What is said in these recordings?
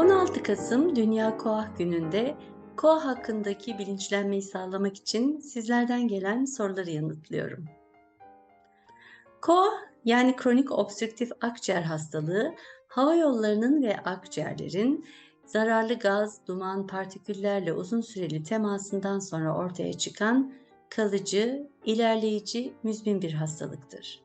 16 Kasım Dünya Koah Günü'nde koah hakkındaki bilinçlenmeyi sağlamak için sizlerden gelen soruları yanıtlıyorum. Koah yani kronik obstrüktif akciğer hastalığı hava yollarının ve akciğerlerin zararlı gaz, duman, partiküllerle uzun süreli temasından sonra ortaya çıkan kalıcı, ilerleyici, müzmin bir hastalıktır.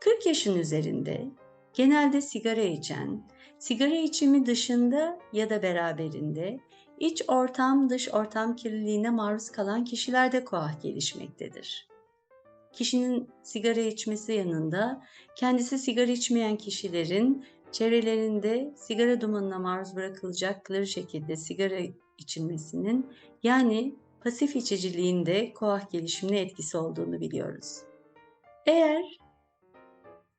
40 yaşın üzerinde genelde sigara içen, sigara içimi dışında ya da beraberinde iç ortam dış ortam kirliliğine maruz kalan kişilerde koah gelişmektedir. Kişinin sigara içmesi yanında kendisi sigara içmeyen kişilerin çevrelerinde sigara dumanına maruz bırakılacakları şekilde sigara içilmesinin yani pasif içiciliğinde koah gelişimine etkisi olduğunu biliyoruz. Eğer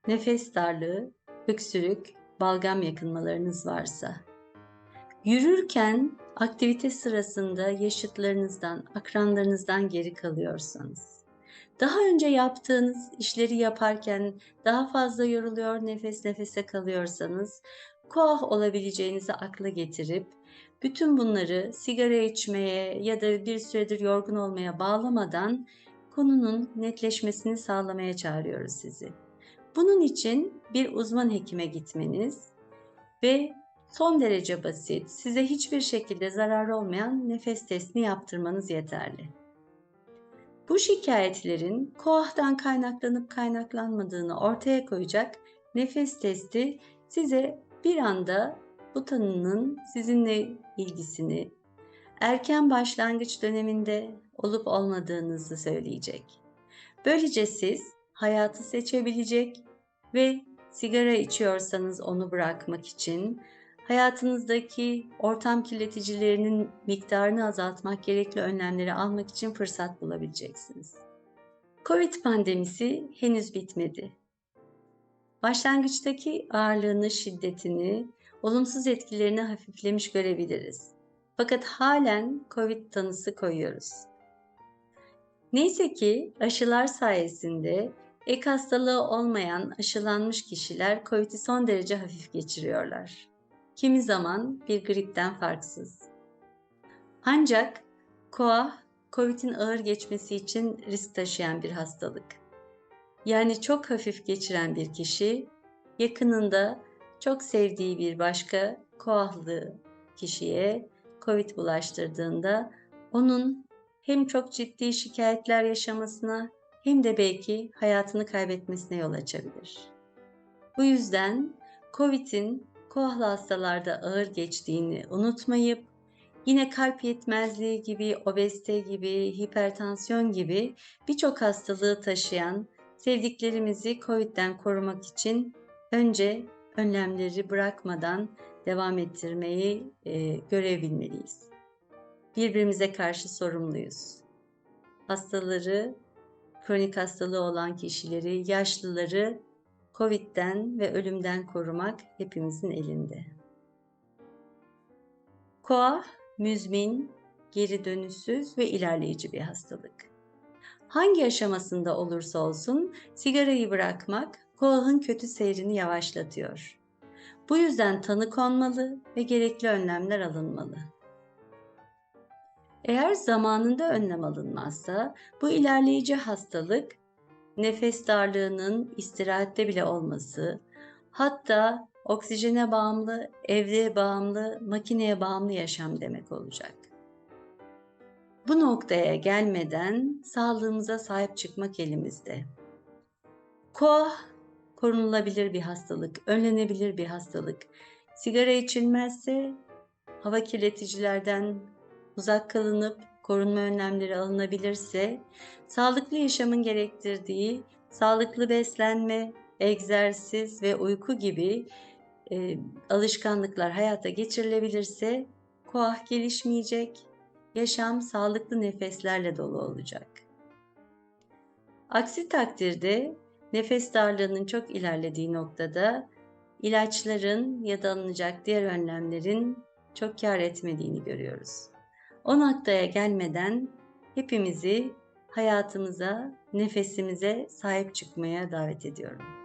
nefes darlığı, öksürük, balgam yakınmalarınız varsa, yürürken aktivite sırasında yaşıtlarınızdan, akranlarınızdan geri kalıyorsanız, daha önce yaptığınız işleri yaparken daha fazla yoruluyor, nefes nefese kalıyorsanız, koah olabileceğinizi akla getirip, bütün bunları sigara içmeye ya da bir süredir yorgun olmaya bağlamadan konunun netleşmesini sağlamaya çağırıyoruz sizi. Bunun için bir uzman hekime gitmeniz ve son derece basit, size hiçbir şekilde zarar olmayan nefes testini yaptırmanız yeterli. Bu şikayetlerin koahtan kaynaklanıp kaynaklanmadığını ortaya koyacak nefes testi size bir anda bu tanının sizinle ilgisini, erken başlangıç döneminde olup olmadığınızı söyleyecek. Böylece siz hayatı seçebilecek ve sigara içiyorsanız onu bırakmak için hayatınızdaki ortam kirleticilerinin miktarını azaltmak, gerekli önlemleri almak için fırsat bulabileceksiniz. Covid pandemisi henüz bitmedi. Başlangıçtaki ağırlığını, şiddetini, olumsuz etkilerini hafiflemiş görebiliriz. Fakat halen Covid tanısı koyuyoruz. Neyse ki aşılar sayesinde Ek hastalığı olmayan aşılanmış kişiler COVID'i son derece hafif geçiriyorlar. Kimi zaman bir gripten farksız. Ancak koa COVID'in ağır geçmesi için risk taşıyan bir hastalık. Yani çok hafif geçiren bir kişi yakınında çok sevdiği bir başka koahlı kişiye COVID bulaştırdığında onun hem çok ciddi şikayetler yaşamasına hem de belki hayatını kaybetmesine yol açabilir. Bu yüzden COVID'in kohlu hastalarda ağır geçtiğini unutmayıp yine kalp yetmezliği gibi, obezite gibi, hipertansiyon gibi birçok hastalığı taşıyan sevdiklerimizi COVID'den korumak için önce önlemleri bırakmadan devam ettirmeyi e, görebilmeliyiz. Birbirimize karşı sorumluyuz. Hastaları kronik hastalığı olan kişileri, yaşlıları COVID'den ve ölümden korumak hepimizin elinde. Koa, müzmin, geri dönüşsüz ve ilerleyici bir hastalık. Hangi aşamasında olursa olsun sigarayı bırakmak koahın kötü seyrini yavaşlatıyor. Bu yüzden tanı konmalı ve gerekli önlemler alınmalı. Eğer zamanında önlem alınmazsa bu ilerleyici hastalık nefes darlığının istirahatte bile olması, hatta oksijene bağımlı, evde bağımlı, makineye bağımlı yaşam demek olacak. Bu noktaya gelmeden sağlığımıza sahip çıkmak elimizde. Koah korunulabilir bir hastalık, önlenebilir bir hastalık. Sigara içilmezse hava kirleticilerden uzak kalınıp korunma önlemleri alınabilirse, sağlıklı yaşamın gerektirdiği sağlıklı beslenme, egzersiz ve uyku gibi e, alışkanlıklar hayata geçirilebilirse koah gelişmeyecek, yaşam sağlıklı nefeslerle dolu olacak. Aksi takdirde nefes darlığının çok ilerlediği noktada ilaçların ya da alınacak diğer önlemlerin çok kar etmediğini görüyoruz. O noktaya gelmeden hepimizi hayatımıza, nefesimize sahip çıkmaya davet ediyorum.